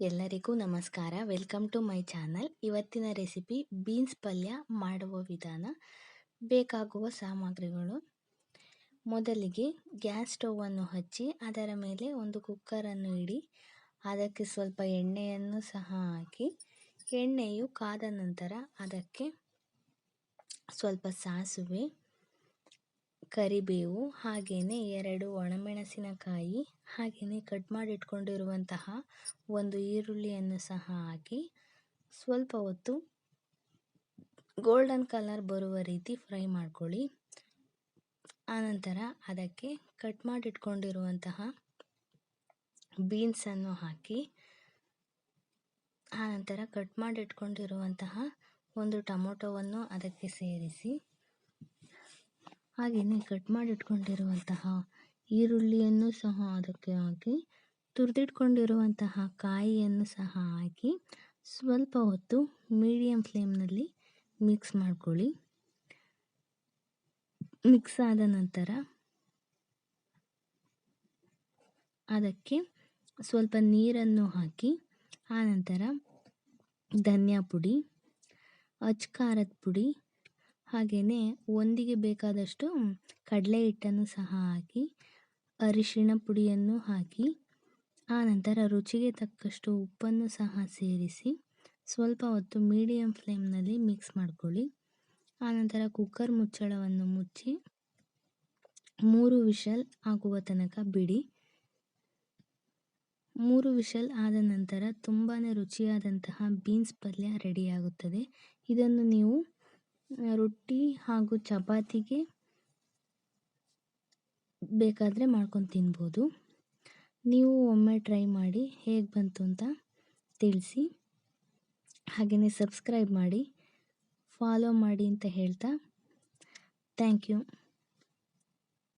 ಎಲ್ಲರಿಗೂ ನಮಸ್ಕಾರ. Welcome to my channel. ಇವತ್ತಿನ ರೆಸಿಪಿ ಬೀನ್ಸ್ ಪಲ್ಯ ಮಾಡುವ ವಿಧಾನ. ಬೇಕಾಗುವ ಸಾಮಗ್ರಿಗಳು. ಮೊದಲಿಗೆ ಗ್ಯಾಸ್ ಸ್ಟೌವನ್ನು ಹಚ್ಚಿ, ಅದರ ಮೇಲೆ ಒಂದು ಕುಕ್ಕರನ್ನು ಇಡಿ, ಅದಕ್ಕೆ ಸ್ವಲ್ಪ ಎಣ್ಣೆಯನ್ನು ಸಹ ಹಾಕಿ, ಎಣ್ಣೆಯು ಕಾದ ನಂತರ ಅದಕ್ಕೆ ಸ್ವಲ್ಪ ಸಾಸುವೆ ಕರಿಬೇವು ಹಾಗೆಯೇ ಎರಡು ಒಣಮೆಣಸಿನಕಾಯಿ ಹಾಗೆಯೇ ಕಟ್ ಮಾಡಿ ಇಟ್ಕೊಂಡಿರುವಂತಹ ಒಂದು ಈರುಳ್ಳಿಯನ್ನು ಸಹ ಹಾಕಿ ಸ್ವಲ್ಪ ಹೊತ್ತು ಗೋಲ್ಡನ್ ಕಲರ್ ಬರುವ ರೀತಿ ಫ್ರೈ ಮಾಡ್ಕೊಳ್ಳಿ. ಆನಂತರ ಅದಕ್ಕೆ ಕಟ್ ಮಾಡಿಟ್ಕೊಂಡಿರುವಂತಹ ಬೀನ್ಸನ್ನು ಹಾಕಿ, ಆನಂತರ ಕಟ್ ಮಾಡಿಟ್ಕೊಂಡಿರುವಂತಹ ಒಂದು ಟೊಮೊಟೊವನ್ನು ಅದಕ್ಕೆ ಸೇರಿಸಿ ಹಾಗೆಯೇ ಕಟ್ ಮಾಡಿ ಇಟ್ಕೊಂಡಿರುವಂತಹ ಈರುಳ್ಳಿಯನ್ನು ಸಹ ಅದಕ್ಕೆ ಹಾಕಿ, ತುರಿದಿಟ್ಕೊಂಡಿರುವಂತಹ ಕಾಯಿಯನ್ನು ಸಹ ಹಾಕಿ, ಸ್ವಲ್ಪ ಹೊತ್ತು ಮೀಡಿಯಮ್ ಫ್ಲೇಮ್ನಲ್ಲಿ ಮಿಕ್ಸ್ ಮಾಡ್ಕೊಳ್ಳಿ. ಮಿಕ್ಸ್ ಆದ ನಂತರ ಅದಕ್ಕೆ ಸ್ವಲ್ಪ ನೀರನ್ನು ಹಾಕಿ ಆನಂತರ ಧನಿಯಾ ಪುಡಿ ಅಚ್ಕಾರದ ಪುಡಿ ಹಾಗೆಯೇ ಒಂದಿಗೆ ಬೇಕಾದಷ್ಟು ಕಡಲೆ ಹಿಟ್ಟನ್ನು ಸಹ ಹಾಕಿ, ಅರಿಶಿಣ ಪುಡಿಯನ್ನು ಹಾಕಿ ಆನಂತರ ರುಚಿಗೆ ತಕ್ಕಷ್ಟು ಉಪ್ಪನ್ನು ಸಹ ಸೇರಿಸಿ ಸ್ವಲ್ಪ ಹೊತ್ತು ಮೀಡಿಯಮ್ ಫ್ಲೇಮ್ನಲ್ಲಿ ಮಿಕ್ಸ್ ಮಾಡ್ಕೊಳ್ಳಿ. ಆನಂತರ ಕುಕ್ಕರ್ ಮುಚ್ಚಳವನ್ನು ಮುಚ್ಚಿ ಮೂರು ವಿಷಲ್ ಆಗುವ ತನಕ ಬಿಡಿ. ಮೂರು ವಿಷಲ್ ಆದ ನಂತರ ತುಂಬಾ ರುಚಿಯಾದಂತಹ ಬೀನ್ಸ್ ಪಲ್ಯ ರೆಡಿಯಾಗುತ್ತದೆ ಇದನ್ನು ನೀವು ರೊಟ್ಟಿ ಹಾಗೂ ಚಪಾತಿಗೆ ಬೇಕಾದರೆ ಮಾಡ್ಕೊಂಡು ತಿನ್ಬೋದು. ನೀವು ಒಮ್ಮೆ ಟ್ರೈ ಮಾಡಿ ಹೇಗೆ ಬಂತು ಅಂತ ತಿಳಿಸಿ. ಹಾಗೆಯೇ ಸಬ್ಸ್ಕ್ರೈಬ್ ಮಾಡಿ ಫಾಲೋ ಮಾಡಿ ಅಂತ ಹೇಳ್ತಾ ಥ್ಯಾಂಕ್ ಯು